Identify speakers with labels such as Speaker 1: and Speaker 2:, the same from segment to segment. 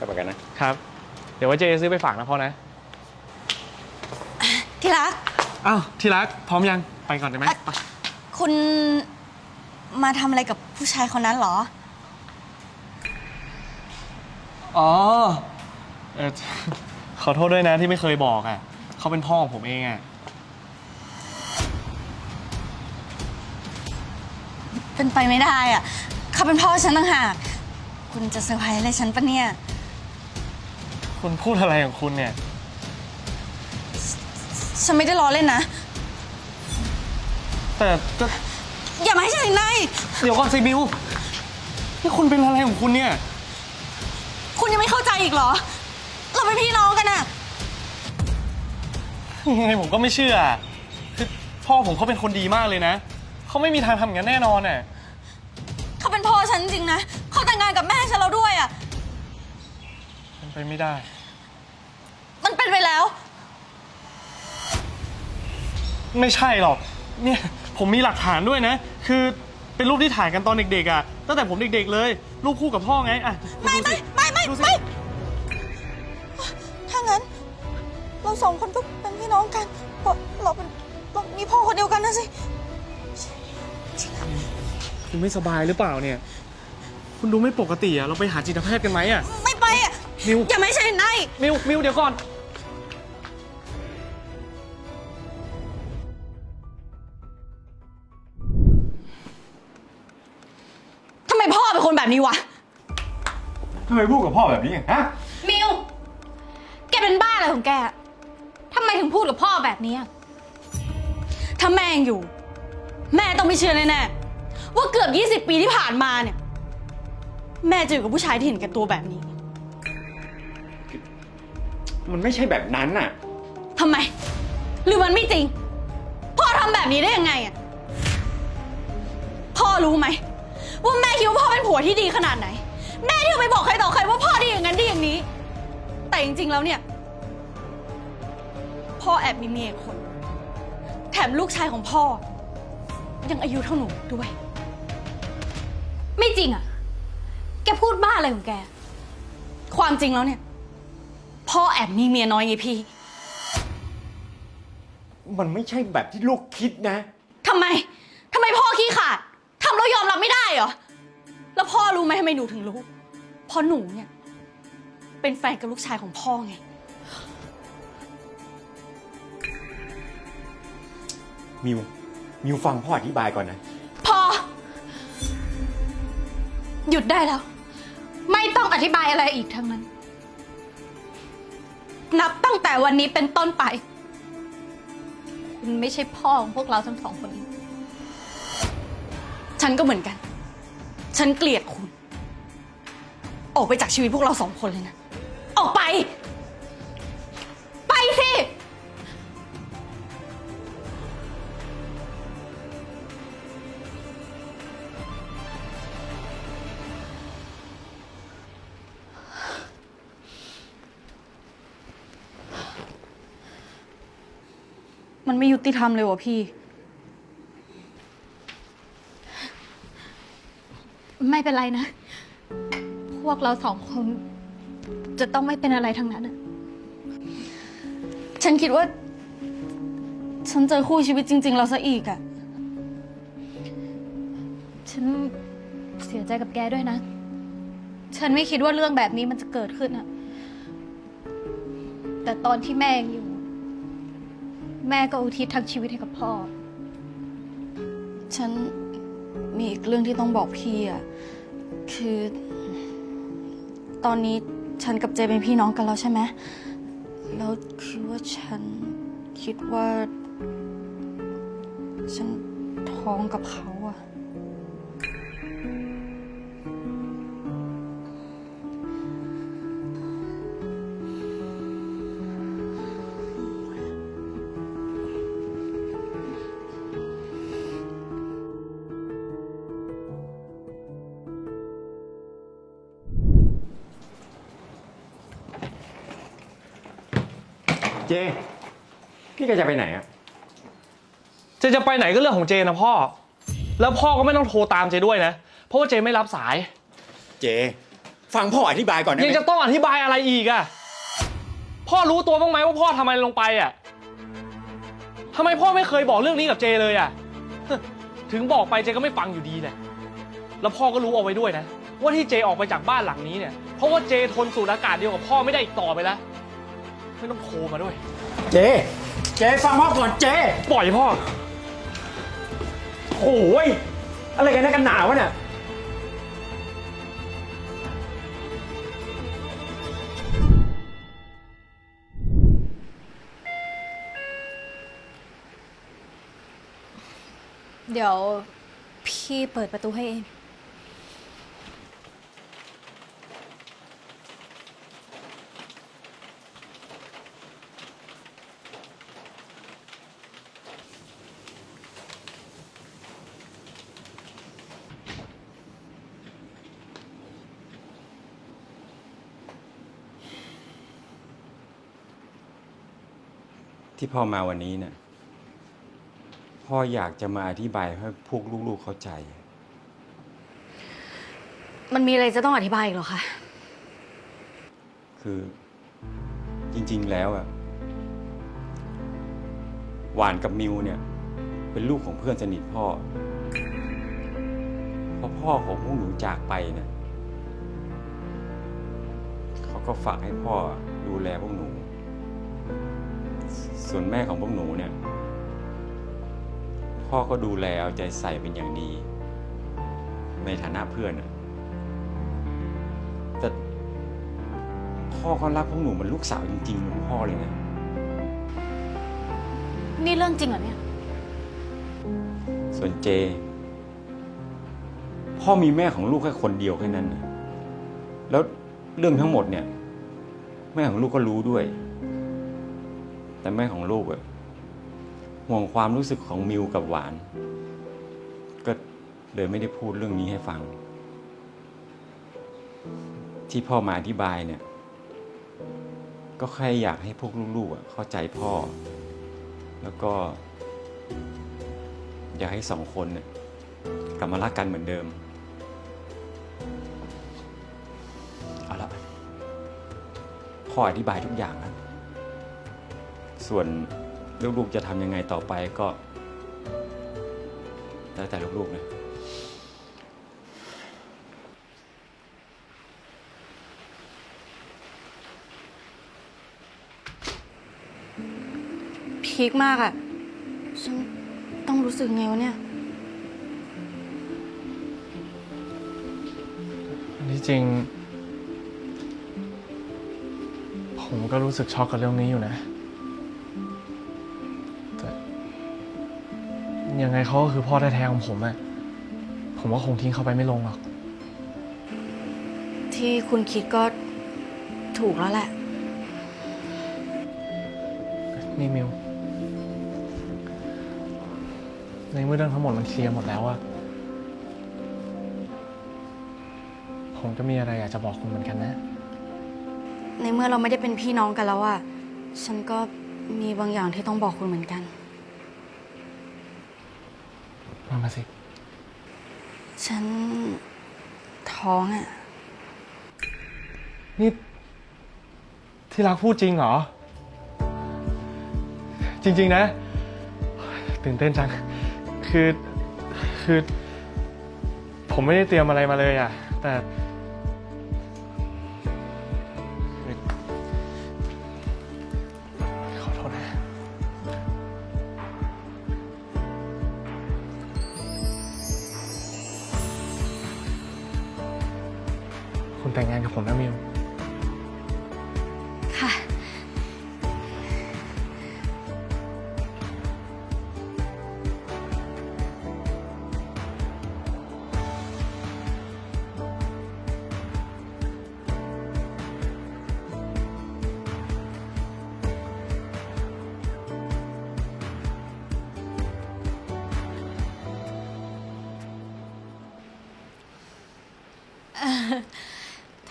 Speaker 1: ไปประกันนะ
Speaker 2: ครับ เดี๋ยวไว่าเจซื้อไปฝากนะพ่อนะ
Speaker 3: ที่รัก
Speaker 2: อ้าว ที่รัก พร้อมยัง ไปก่อนได้ไหมไป
Speaker 3: คุณมาทำอะไรกับผู้ชายคนนั้นเหรอ
Speaker 2: อ๋อเออขอโทษด้วยนะที่ไม่เคยบอกอะ เขาเป็นพ่อของผมเองอะ
Speaker 3: เป็นไปไม่ได้อะ เขาเป็นพ่อฉันต่างหาก คุณจะเซอร์ไพรส์อะไรฉันปะเนี่ย
Speaker 2: คุณพูดอะไรของคุณเนี่ย
Speaker 3: ฉันไม่ได้ล้อเล่นนะ
Speaker 2: แต่ก็
Speaker 3: อย่ามาให้ฉันเห็นใน
Speaker 2: เดี๋ยวก่อนสิบิวนี่คุณเป็นอะไรของคุณเนี่ย
Speaker 3: คุณยังไม่เข้าใจอีกเหรอ เราเป็นพี่น้องกันอะ
Speaker 2: ยังไงผมก็ไม่เชื่อคือพ่อผมเขาเป็นคนดีมากเลยนะ เขาไม่มีทางทำอย่างนั้นแน่นอนอะ
Speaker 3: เขาเป็นพ่อฉันจริงๆนะ เขาแต่งงานกับแม่ฉันแล้วด้วยอะ
Speaker 2: เป็นไปไม่ได้
Speaker 3: มันเป็นไปแล้ว
Speaker 2: ไม่ใช่หรอก เนี่ยผมมีหลักฐานด้วยนะ คือเป็นรูปที่ถ่ายกันตอนเด็กๆอะ ตั้งแต่ผมเด็กๆเลย รูปคู่กับพ่อไง อะคุณ
Speaker 3: ไม่
Speaker 2: ดู
Speaker 3: ไม่
Speaker 2: สิ
Speaker 3: ไม่ไม่
Speaker 2: ดูสิ
Speaker 3: ไม่ถ้างั้น เราสองคนก็เป็นพี่น้องกันเพราะเราเป็นเรามีพ่อคนเดียวกันนะสิ
Speaker 2: คุณไม่สบายหรือเปล่าเนี่ย คุณดูไม่ปกติอะ เราไปหาจิตแพทย์กันไหมอะ
Speaker 3: ไม่ไปอะ
Speaker 2: มิว
Speaker 3: อย่าไม่ใช่นาย
Speaker 2: มิว มิว เดี๋ยวก่อน
Speaker 3: ทำไมพ่อเป็นคนแบบนี้วะ
Speaker 1: ทำไมพูดกับพ่อแบบนี้ฮะ
Speaker 4: มิว แกเป็นบ้าอะไรของแกอะทำไมถึงพูดกับพ่อแบบนี้อะ
Speaker 3: ถ้าแม่ยังอยู่ แม่ต้องไม่เชื่อแน่ๆว่าเกือบ 20 ปีที่ผ่านมาเนี่ย แม่เจอกับผู้ชายที่เห็นแก่ตัวแบบนี้
Speaker 1: มันไม่ใช่แบบนั้นน่ะ
Speaker 3: ทำไม หรือมันไม่จริง พ่อทำแบบนี้ได้ยังไงอะพ่อรู้ไหม ว่าแม่คิดว่าพ่อเป็นผัวที่ดีขนาดไหน แม่ที่ไปบอกใครต่อใครว่าพ่อดีอย่างนั้นดีอย่างนี้ แต่จริงๆแล้วเนี่ย พ่อแอบมีเมียอีกคน แถมลูกชายของพ่อ ยังอายุเท่าหนูด้วย
Speaker 4: ไม่จริงอะแกพูดบ้าอะไรของแก
Speaker 3: ความจริงแล้วเนี่ย พ่อแอบมีเมียน้อยไงพี่
Speaker 1: มันไม่ใช่แบบที่ลูกคิดนะ
Speaker 3: ทำไม ทำไมพ่อขี้ขลาด ทำแล้วยอมรับไม่ได้เหรอ แล้วพ่อรู้ไหมทำไมหนูถึงรู้ เพราะหนูเนี่ย เป็นแฟนกับลูกชายของพ่อไง
Speaker 1: มิว มิวฟังพ่ออธิบายก่อนนะ
Speaker 3: พอ
Speaker 4: หยุดได้แล้ว ไม่ต้องอธิบายอะไรอีกทั้งนั้น นับตั้งแต่วันนี้เป็นต้นไป คุณไม่ใช่พ่อของพวกเราทั้งสองคนนี้
Speaker 3: ฉันก็เหมือนกัน ฉันเกลียดคุณ ออกไปจากชีวิตพวกเราสองคนเลยนะ ออกไป
Speaker 4: ไป
Speaker 3: มันไม่ยุติธรรมเลยวะพี่
Speaker 4: ไม่เป็นไรนะ พวกเราสองคน จะต้องไม่เป็นอะไรทั้งนั้นอะ
Speaker 3: ฉันคิดว่า ฉันเจอคู่ชีวิตจริง ๆ เราซะอีกอะ
Speaker 4: ฉันเสียใจกับแกด้วยนะ ฉันไม่คิดว่าเรื่องแบบนี้มันจะเกิดขึ้นอะแต่ตอนที่แม่ยังอยู่ แม่ก็อุทิศทั้งชีวิตให้กับพ่อ
Speaker 3: ฉันมีอีกเรื่องที่ต้องบอกพี่อะคือ ตอนนี้ฉันกับเจเป็นพี่น้องกันแล้วใช่ไหม แล้วคือว่าฉันคิดว่า ฉันท้องกับเขา
Speaker 1: เจพี่แกจะไปไหนอะ
Speaker 2: เจจะไปไหนก็เรื่องของเจนะพ่อ แล้วพ่อก็ไม่ต้องโทรตามเจด้วยนะ เพราะว่าเจไม่รับสาย
Speaker 1: เจ ฟังพ่ออธิบายก่อนได้
Speaker 2: ยัง
Speaker 1: ไหม
Speaker 2: จะต้องอธิบายอะไรอีกอะพ่อรู้ตัวบ้างไหมว่าพ่อทำอะไรลงไปอะทำไมพ่อไม่เคยบอกเรื่องนี้กับเจเลยอะถึงบอกไปเจก็ไม่ฟังอยู่ดีแหละ แล้วพ่อก็รู้เอาไว้ด้วยนะ ว่าที่เจออกไปจากบ้านหลังนี้เนี่ย เพราะว่าเจทนสูดอากาศเดียวกับพ่อไม่ได้อีกต่อไปแล้ว ไม่ต้องโทรมาด้วย
Speaker 1: เจเจฟังพ่อก่อนเจ
Speaker 2: ปล่อยพ่อ
Speaker 1: โอ้ยอะไรกันนะกันหนาวะเนี่ย
Speaker 4: เดี๋ยวพี่เปิดประตูให้เอง
Speaker 1: ที่พ่อมาวันนี้เนี่ยพ่ออยากจะมาอธิบายให้พวกลูกๆเข้าใจ
Speaker 3: มันมีอะไรจะต้องอธิบายอีกเหรอคะ
Speaker 1: คือจริงๆแล้วอะหวานกับมิวเนี่ย เป็นลูกของเพื่อนสนิทพ่อพอพ่อของพวกหนูจากไปเนี่ยเขาก็ฝากให้พ่อดูแลพวกหนู ส่วนแม่ของพวกหนูเนี่ย พ่อก็ดูแลเอาใจใส่เป็นอย่างดี ในฐานะเพื่อนอะแต่พ่อก็รักพวกหนูเหมือนลูกสาวจริงๆเหมือนพ่อเลยนะ
Speaker 3: นี่เรื่องจริงเหรอเนี่ย
Speaker 1: ส่วนเจ พ่อมีแม่ของลูกแค่คนเดียวแค่นั้นนะแล้วเรื่องทั้งหมดเนี่ย แม่ของลูกก็รู้ด้วย แต่แม่ของลูกอะห่วงความรู้สึกของมิวกับหวาน ก็เลยไม่ได้พูดเรื่องนี้ให้ฟัง ที่พ่อมาอธิบายเนี่ย ก็แค่อยากให้พวกลูกๆอะเข้าใจพ่อ แล้วก็ อยากให้สองคนเนี่ยกลับมารักกันเหมือนเดิมเอาละพ่ออธิบายทุกอย่างแล้ว ส่วนลูกๆจะทำยังไงต่อไปก็ แล้วแต่ลูกๆนะ
Speaker 3: พีคมากอะฉันต้องรู้สึกไงวะเนี่ย
Speaker 2: อันที่จริง ผมก็รู้สึกช็อกกับเรื่องนี้อยู่นะ ยังไงเขาก็คือพ่อแท้ๆของผมอะผมว่าคงทิ้งเขาไปไม่ลงหรอก
Speaker 3: ที่คุณคิดก็ถูกแล้วแหละ
Speaker 2: นี่มิว ในเมื่อเรื่องทั้งหมดมันเคลียร์หมดแล้วอะผมก็มีอะไรอยากจะบอกคุณเหมือนกันนะ
Speaker 3: ในเมื่อเราไม่ได้เป็นพี่น้องกันแล้วอะฉันก็มีบางอย่างที่ต้องบอกคุณเหมือนกัน
Speaker 2: มามาสิ
Speaker 3: ฉันท้องอะ
Speaker 2: นี่ ที่รักพูดจริงเหรอ จริง ๆ นะ ตื่นเต้นจัง คือ คือ ผมไม่ได้เตรียมอะไรมาเลยอะ แต่ คุณแต่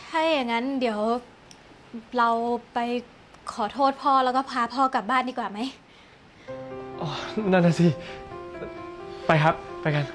Speaker 4: ถ้าอย่างนั้นเดี๋ยวเราไปขอโทษพ่อแล้วก็พาพ่อกลับบ้านดีกว่าไหม
Speaker 2: อ๋อ นั่นน่ะสิ ไปครับ ไปกัน